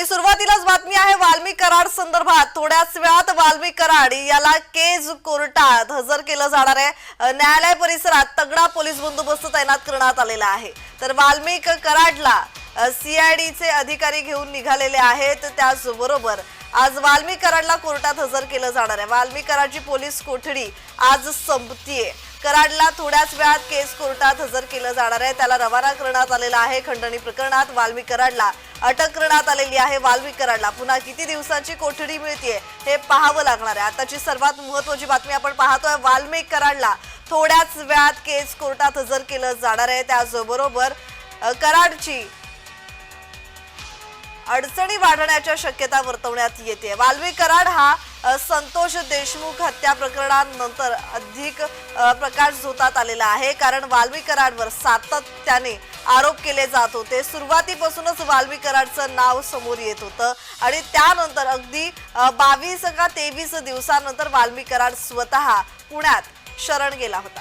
आणि सुरुवातीलाच बातमी आहे वाल्मी कराड संदर्भात. थोड्याच वेळात वाल्मी कराड याला केज कोर्टात हजर केलं जाणार आहे. न्यायालय परिसरात तगडा पोलीस बंदोबस्त तैनात करण्यात आलेला आहे. तर वाल्मिक कराडला सीआयडीचे अधिकारी घेऊन निघालेले आहेत. त्याचबरोबर आज वाल्मी कराडला कोर्टात हजर केलं जाणार आहे. वाल्मी कराडची पोलीस कोठडी आज संपतीये. कराडला थोड्याच वेळात केस कोर्टात हजर केलं जाणार आहे. त्याला रवाना करण्यात आलेला आहे. खंडणी प्रकरणात वाल्मी कराडला अटक करण्यात आलेली आहे. वाल्मिक कराडला पुन्हा किती दिवसांची कोठडी मिळते हे पाहावं लागणार आहे. आताची सर्वात महत्वाची बातमी आपण पाहतोय. वाल्मिक कराडला थोड्याच वेळात केस कोर्टात हजर केलं जाणार आहे. त्याचबरोबर कराडची अडचणी वाढण्याच्या शक्यता वर्तवण्यात येते. वाल्मिक कराड हा संतोष देशमुख हत्या प्रकरणानंतर अधिक प्रकाश झोतात आलेला आहे. कारण वाल्मी कराडवर सातत्याने आरोप केले जात होते. सुरुवातीपासूनच वाल्मी कराडचं नाव समोर येत होतं. आणि त्यानंतर अगदी बावीस का तेवीस दिवसानंतर वाल्मी कराड स्वतः पुण्यात शरण गेला होता.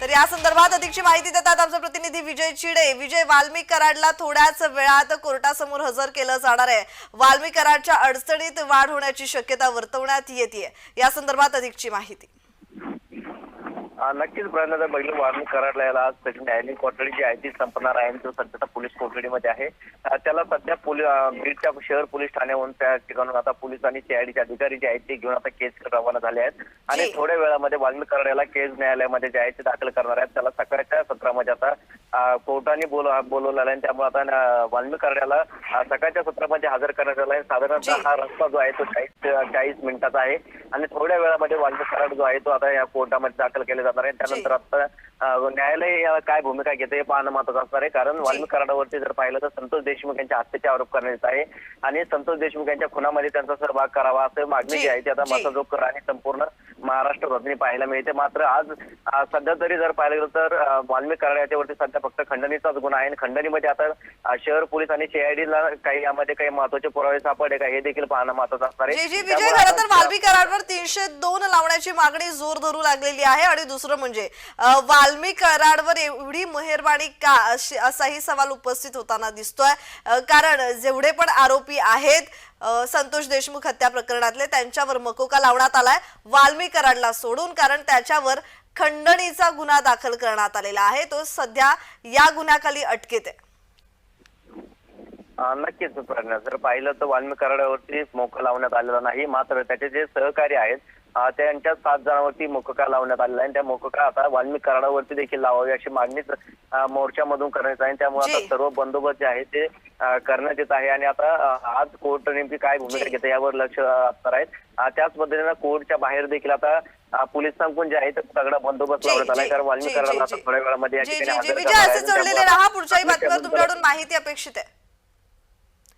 तर या संदर्भात अधिकची माहिती देतात आमचा प्रतिनिधी विजय चिडे. विजय वाल्मिक कराडला थोड्याच वेळात कोर्टासमोर हजर केलं जाणार आहे. वाल्मिक कराडच्या अडचणीत वाढ होण्याची शक्यता वर्तवण्यात येते या संदर्भात अधिकची माहिती. नक्कीच प्रयत्न जर बघितलं वाल्मिक कराडला याला आज त्याची न्यायालयीन कोठडी जी आहे ती संपणार आहे तो सध्या पोलीस कोठडीमध्ये आहे त्याला सध्या पोलीस बीडच्या शहर पोलीस ठाण्याहून त्या ठिकाणून आता पोलीस आणि सीआयडीचे अधिकारी जे आहेत ते घेऊन आता केस रवाना झाले आहेत आणि जी. थोड्या वेळामध्ये वाल्मिक कराड याला केस न्यायालयामध्ये जे आहे ते दाखल करणार आहेत त्याला सकाळच्या सत्रामध्ये आता कोर्टाने बोल बोलवलेलं आहे आणि त्यामुळे आता वाल्मिक कराड याला अ, सकाळच्या सत्रामध्ये हजर करण्यात आला आहे जी. साधारणतः हा रस्ता जो आहे तो चाळीस चाळीस मिनिटाचा आहे आणि थोड्या वेळामध्ये वाल्मिक कराड जो आहे तो आता या कोर्टामध्ये दाखल केले जाणार आहे. त्यानंतर आता न्यायालय याला काय भूमिका घेते हे पाहणं महत्वाचं असणार आहे. कारण वाल्मिक कराडावरती जर पाहिलं तर संतोष देशमुख यांच्या हत्येचे आरोप करण्यात येत आहे. आणि संतोष देशमुख यांच्या खुनामध्ये त्यांचा सहभाग करावा असं मागणी जी, आहे ती आता जी. मतजोकर आणि संपूर्ण महाराष्ट्र भजनी पाहायला मिळते. मात्र आज सध्या तरी जर पाहिलं गेलं तर वाल्मिक कराड याच्यावरती सध्या फक्त खंडणीचाच गुन्हा आहे. आणि खंडणीमध्ये आता शहर पोलीस आणि सीआयडीला काही यामध्ये काही महत्त्वाचे पुरावे सापडले का हे देखील पाहणं महत्वाचं असणार आहे. जी तीनशे दोन लावण्याची मागणी जोर धरू लागलेली आहे. आणि दुसरं म्हणजे वाल्मी कराडवर एवढी मेहरबानी का असाही सवाल उपस्थित होताना दिसतोय. कारण जेवढे पण आरोपी आहेत संतोष देशमुख हत्या प्रकरणातले त्यांच्यावर मकोका लावण्यात आलाय. वाल्मी कराडला सोडून कारण त्याच्यावर खंडणीचा गुन्हा दाखल करण्यात आलेला आहे. तो सध्या या गुन्ह्याखाली अटकेत आहे. नक्कीच प्रज्ञा जर पाहिलं तर वाल्मिक कराडावरती मोका लावण्यात आलेला नाही मात्र त्याचे जे सहकारी आहेत त्यांच्या सात जणांवरती मोकका लावण्यात आलेला आहे. त्या मोकका आता वाल्मिक कराडावरती देखील लावावी अशी मागणीच मोर्चामधून करण्यात आहे त्यामुळे आता. सर्व बंदोबस्त जे आहे ते करण्यात येत आहे. आणि आता आज कोर्ट नेमकी काय भूमिका. घेते यावर लक्ष असणार आहे. अं, त्याच पद्धतीनं कोर्टच्या बाहेर देखील आता पोलिसांकडून जे आहे ते तगडा बंदोबस्त लावण्यात आला कारण वाल्मिक कराडाला आता थोड्या वेळामध्ये या ठिकाणी पुढच्याही बातमीवर तुमच्याकडून माहिती अपेक्षित आहे.